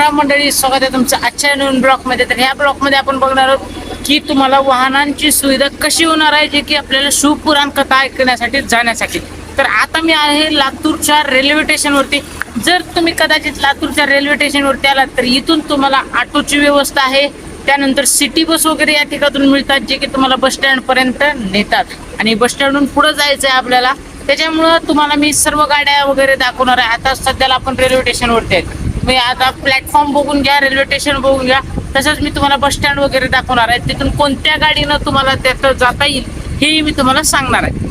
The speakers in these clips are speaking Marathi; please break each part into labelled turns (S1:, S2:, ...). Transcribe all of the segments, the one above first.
S1: राम मंडळी स्वागत आहे तुमचं आजच्या नवीन ब्लॉकमध्ये तर ह्या ब्लॉकमध्ये आपण बघणार आहोत की तुम्हाला वाहनांची सुविधा कशी होणार आहे जे की आपल्याला शिवपुराण कथा ऐकण्यासाठी जाण्यासाठी. तर आता मी आहे लातूरच्या रेल्वे स्टेशनवरती. जर तुम्ही कदाचित लातूरच्या रेल्वे स्टेशनवरती आलात तर इथून तुम्हाला ऑटोची व्यवस्था आहे. त्यानंतर सिटी बस वगैरे या ठिकाणून मिळतात जे की तुम्हाला बस नेतात. आणि बसस्टँडहून पुढं जायचं आहे आपल्याला. त्याच्यामुळं तुम्हाला मी सर्व गाड्या वगैरे दाखवणार आहे. आता सध्याला आपण रेल्वे स्टेशनवरती आहेत मी आता प्लॅटफॉर्म बघून घ्या रेल्वे स्टेशन बघून घ्या. तसंच मी तुम्हाला बस स्टँड वगैरे दाखवणार आहे. तिथून कोणत्या गाडीनं तुम्हाला त्यात जाता येईल हेही मी तुम्हाला सांगणार आहे.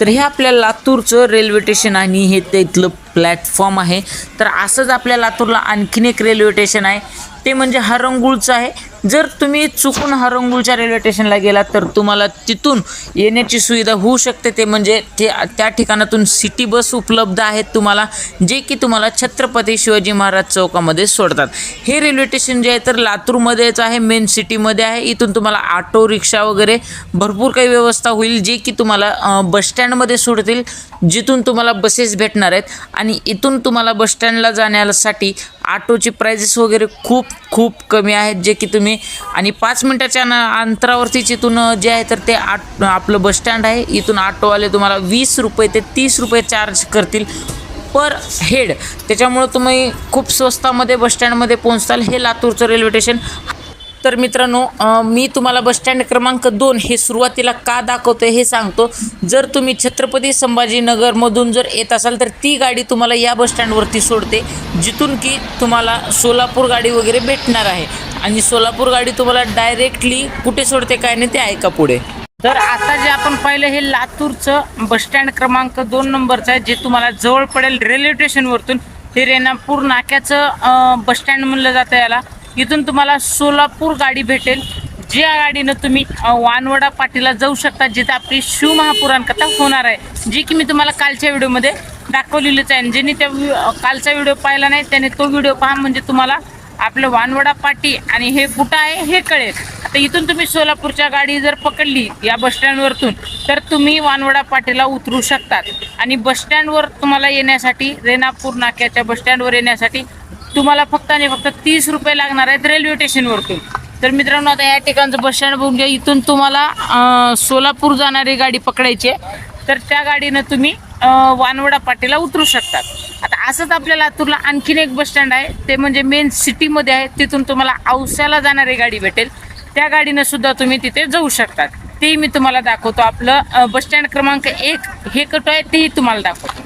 S2: तर हे आपल्या लातूरचं रेल्वे स्टेशन आणि हे ते इथलं प्लॅटफॉर्म आहे. तर असंच आपल्या लातूरला आणखीन एक रेल्वे स्टेशन आहे. ते म्हणजे हरंगुळचं आहे. जर तुम्ही चुकून हरंगुळच्या रेल्वे स्टेशनला गेलात तर तुम्हाला तिथून येण्याची सुविधा होऊ शकते. ते म्हणजे ते त्या ठिकाणातून सिटी बस उपलब्ध आहेत तुम्हाला जे की तुम्हाला छत्रपती शिवाजी महाराज चौकामध्ये सोडतात. हे रेल्वे स्टेशन जे आहे तर लातूरमध्येच आहे मेन सिटीमध्ये आहे. इथून तुम्हाला ऑटो रिक्षा वगैरे भरपूर काही व्यवस्था होईल जे की तुम्हाला बसस्टँडमध्ये सोडतील जिथून तुम्हाला बसेस भेटणार आहेत. आणि इथून तुम्हाला बसस्टँडला जाण्यासाठी ऑटोची प्राइजेस वगैरे खूप खूप कमी आहेत जे की तुम्ही आणि पाच मिनटाच्या न- अंतरावरती जिथून जे आहे तर ते आट आपलं बस स्टँड आहे. इथून ऑटोवाले तुम्हाला वीस रुपये ते तीस रुपये चार्ज करतील पर हेड त्याच्यामुळं तुम्ही खूप स्वस्तामध्ये बसस्टँडमध्ये पोहोचताल. हे लातूरचं रेल्वे स्टेशन तर मित्रांनो मी तुम्हाला बसस्टँड क्रमांक दोन हे सुरुवातीला का दाखवतो हे सांगतो. जर तुम्ही छत्रपती संभाजीनगरमधून जर येत असाल तर ती गाडी तुम्हाला या बस स्टँडवरती सोडते जिथून की तुम्हाला सोलापूर गाडी वगैरे भेटणार आहे. आणि सोलापूर गाडी तुम्हाला डायरेक्टली कुठे सोडते काय नाही ते ऐका पुढे.
S1: तर आता जे आपण पाहिलं हे लातूरचं बस स्टँड क्रमांक दोन नंबरचं आहे जे तुम्हाला जवळ पडेल रेल्वे स्टेशनवरतून. हे रेणापूर नाक्याचं बसस्टँड बस स्टँड म्हणलं जातं याला. इथून तुम्हाला सोलापूर गाडी भेटेल. ज्या गाडीनं तुम्ही वानवडा पाटीला जाऊ शकता जिथं आपली शिवमहापुराण कथा होणार आहे. जी की मी तुम्हाला कालच्या व्हिडिओमध्ये दाखवलेलीच आहे. आणि ज्यांनी त्या कालचा व्हिडिओ पाहिला नाही त्याने तो व्हिडिओ पहा. म्हणजे तुम्हाला आपलं वानवडा पाटी आणि हे कुठं आहे हे कळेल. आता इथून तुम्ही सोलापूरच्या गाडी जर पकडली या बसस्टँडवरतून तर तुम्ही वानवडा पाटीला उतरू शकतात. आणि बसस्टँडवर तुम्हाला येण्यासाठी रेणापूर नाक्याच्या बस स्टँडवर येण्यासाठी तुम्हाला फक्त आणि फक्त तीस रुपये लागणार आहेत रेल्वे स्टेशनवरतून तर मित्रांनो आता या ठिकाणचं बस स्टँड बघून घ्या. इथून तुम्हाला सोलापूर जाणारी गाडी पकडायची आहे. तर त्या गाडीनं तुम्ही वानवडा पाटीला उतरू शकतात. आता असंच आपल्या लातूरला आणखीन एक बस स्टँड आहे. ते म्हणजे मेन सिटीमध्ये आहे. तिथून तुम्हाला औस्याला जाणारी गाडी भेटेल. त्या गाडीनं सुद्धा तुम्ही तिथे जाऊ शकतात. तेही मी तुम्हाला दाखवतो. आपलं बसस्टँड बस स्टँड क्रमांक एक हे कटो आहे तेही तुम्हाला दाखवतो.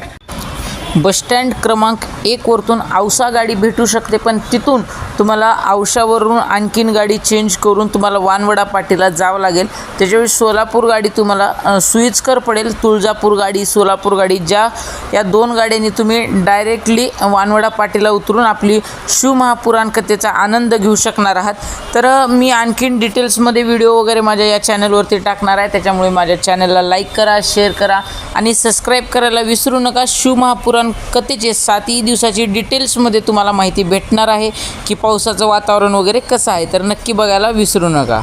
S2: बसस्टँड क्रमांक एकवरतून औसा गाडी भेटू शकते पण तिथून तुम्हाला औशावरून आणखीन गाडी चेंज करून तुम्हाला वानवडा पाटीला जावं लागेल. त्याच्यावेळी सोलापूर गाडी तुम्हाला अ, सुईचकर पडेल. तुळजापूर गाडी सोलापूर गाडी ज्या या दोन गाड्यांनी तुम्ही डायरेक्टली वानवडा पाटीला उतरून आपली शिवमहापुराण कथेचा आनंद घेऊ शकणार आहात. तर मी आणखीन डिटेल्समध्ये व्हिडिओ वगैरे माझ्या या चॅनलवरती टाकणार आहे. त्याच्यामुळे माझ्या चॅनलला लाईक करा शेअर करा आणि सबस्क्राईब करायला विसरू नका. शिवमहापुराण कथेचे सातही दिवसाची डिटेल्समध्ये तुम्हाला माहिती भेटणार आहे की पावसाचं वातावरण वगैरे कसं आहे. तर नक्की बघायला विसरू नका.